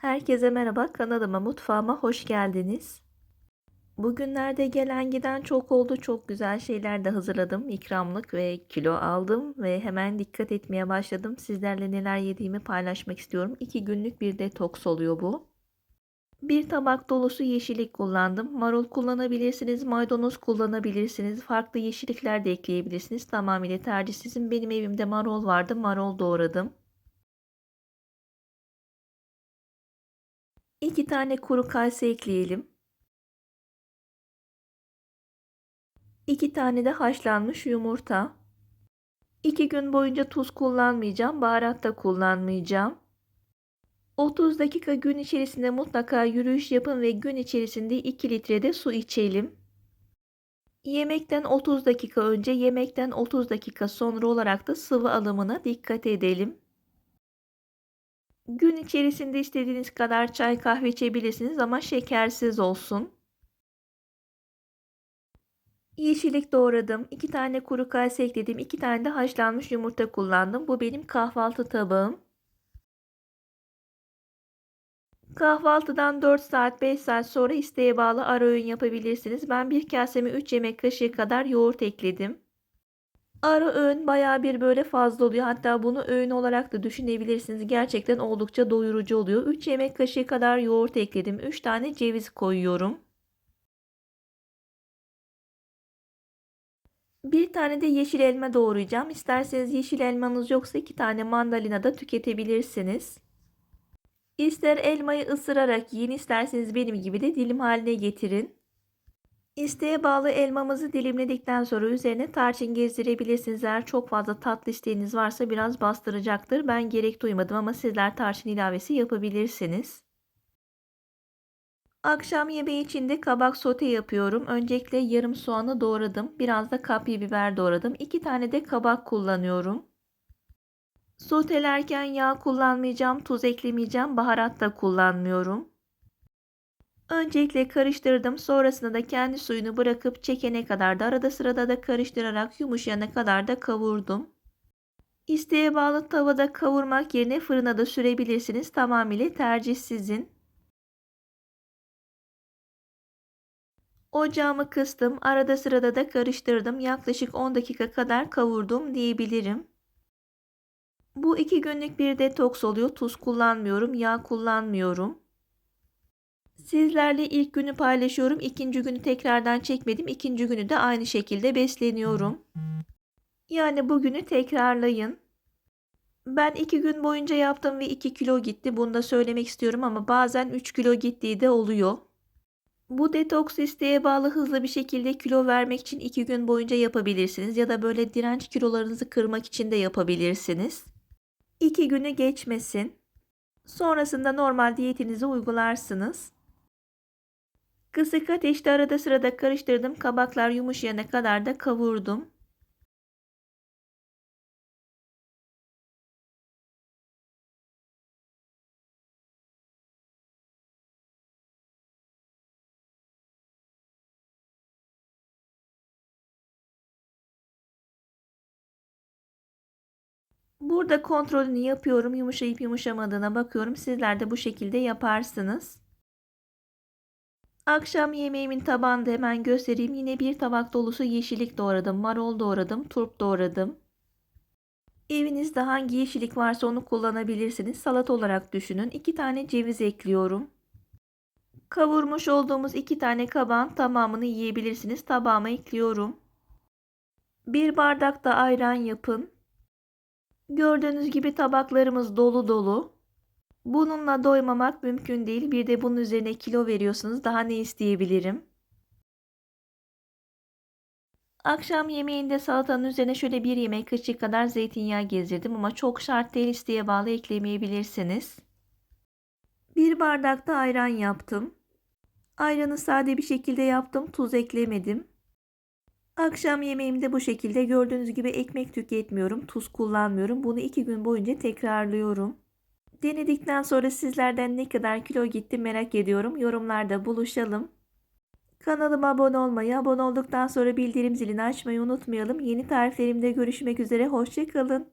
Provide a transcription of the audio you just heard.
Herkese merhaba, kanalıma, mutfağıma hoş geldiniz. Bugünlerde gelen giden çok oldu. Çok güzel şeyler de hazırladım. İkramlık ve kilo aldım ve hemen dikkat etmeye başladım. Sizlerle neler yediğimi paylaşmak istiyorum. 2 günlük bir detoks oluyor bu. Bir tabak dolusu yeşillik kullandım. Marul kullanabilirsiniz, maydanoz kullanabilirsiniz. Farklı yeşillikler de ekleyebilirsiniz. Tamamıyla tercih sizin. Benim evimde marul vardı. Marul doğradım. 2 tane kuru kayısı ekleyelim. 2 tane de haşlanmış yumurta. 2 gün boyunca tuz kullanmayacağım, baharat da kullanmayacağım. 30 dakika gün içerisinde mutlaka yürüyüş yapın ve gün içerisinde 2 litre de su içelim. Yemekten 30 dakika önce, yemekten 30 dakika sonra olarak da sıvı alımına dikkat edelim. Gün içerisinde istediğiniz kadar çay kahve içebilirsiniz ama şekersiz olsun. Yeşillik doğradım. 2 tane kuru kayısı ekledim. 2 tane de haşlanmış yumurta kullandım. Bu benim kahvaltı tabağım. Kahvaltıdan 4 saat 5 saat sonra isteğe bağlı ara öğün yapabilirsiniz. Ben bir kaseme 3 yemek kaşığı kadar yoğurt ekledim. Ara öğün bayağı bir böyle fazla oluyor. Hatta bunu öğün olarak da düşünebilirsiniz. Gerçekten oldukça doyurucu oluyor. 3 yemek kaşığı kadar yoğurt ekledim. 3 tane ceviz koyuyorum. Bir tane de yeşil elma doğrayacağım. İsterseniz yeşil elmanız yoksa 2 tane mandalina da tüketebilirsiniz. İster elmayı ısırarak yiyin, isterseniz benim gibi de dilim haline getirin. İsteğe bağlı elmamızı dilimledikten sonra üzerine tarçın gezdirebilirsiniz. Eğer çok fazla tatlı isteğiniz varsa biraz bastıracaktır. Ben gerek duymadım ama sizler tarçın ilavesi yapabilirsiniz. Akşam yemeği için de kabak sote yapıyorum. Öncelikle yarım soğanı doğradım. Biraz da kapya biber doğradım. 2 tane de kabak kullanıyorum. Sotelerken yağ kullanmayacağım, tuz eklemeyeceğim, baharat da kullanmıyorum. Öncelikle karıştırdım. Sonrasında da kendi suyunu bırakıp çekene kadar da arada sırada da karıştırarak yumuşayana kadar da kavurdum. İsteğe bağlı tavada kavurmak yerine fırına da sürebilirsiniz. Tamamıyla tercih sizin. Ocağımı kıstım. Arada sırada da karıştırdım. Yaklaşık 10 dakika kadar kavurdum diyebilirim. Bu iki günlük bir detoks oluyor. Tuz kullanmıyorum, yağ kullanmıyorum. Sizlerle ilk günü paylaşıyorum. İkinci günü tekrardan çekmedim. İkinci günü de aynı şekilde besleniyorum. Yani bugünü tekrarlayın. Ben iki gün boyunca yaptım ve 2 kilo gitti. Bunu da söylemek istiyorum ama bazen 3 kilo gittiği de oluyor. Bu detoks isteğe bağlı hızlı bir şekilde kilo vermek için 2 gün boyunca yapabilirsiniz. Ya da böyle direnç kilolarınızı kırmak için de yapabilirsiniz. 2 günü geçmesin. Sonrasında normal diyetinizi uygularsınız. Kısık ateşte arada sırada karıştırdım. Kabaklar yumuşayana kadar da kavurdum. Burada kontrolünü yapıyorum. Yumuşayıp yumuşamadığına bakıyorum. Sizler de bu şekilde yaparsınız. Akşam yemeğimin tabağında hemen göstereyim. Yine bir tabak dolusu yeşillik doğradım. Marul doğradım. Turp doğradım. Evinizde hangi yeşillik varsa onu kullanabilirsiniz. Salat olarak düşünün. 2 tane ceviz ekliyorum. Kavurmuş olduğumuz 2 tane kabağın tamamını yiyebilirsiniz. Tabağıma ekliyorum. Bir bardak da ayran yapın. Gördüğünüz gibi tabaklarımız dolu dolu. Bununla doymamak mümkün değil. Bir de bunun üzerine kilo veriyorsunuz. Daha ne isteyebilirim? Akşam yemeğinde salatanın üzerine şöyle bir yemek kaşığı kadar zeytinyağı gezdirdim ama çok şart değil isteğe bağlı eklemeyebilirsiniz. Bir bardak da ayran yaptım. Ayranı sade bir şekilde yaptım. Tuz eklemedim. Akşam yemeğimde bu şekilde gördüğünüz gibi ekmek tüketmiyorum. Tuz kullanmıyorum. Bunu iki gün boyunca tekrarlıyorum. Denedikten sonra sizlerden ne kadar kilo gitti merak ediyorum. Yorumlarda buluşalım. Kanalıma abone olmayı, abone olduktan sonra bildirim zilini açmayı unutmayalım. Yeni tariflerimde görüşmek üzere. Hoşçakalın.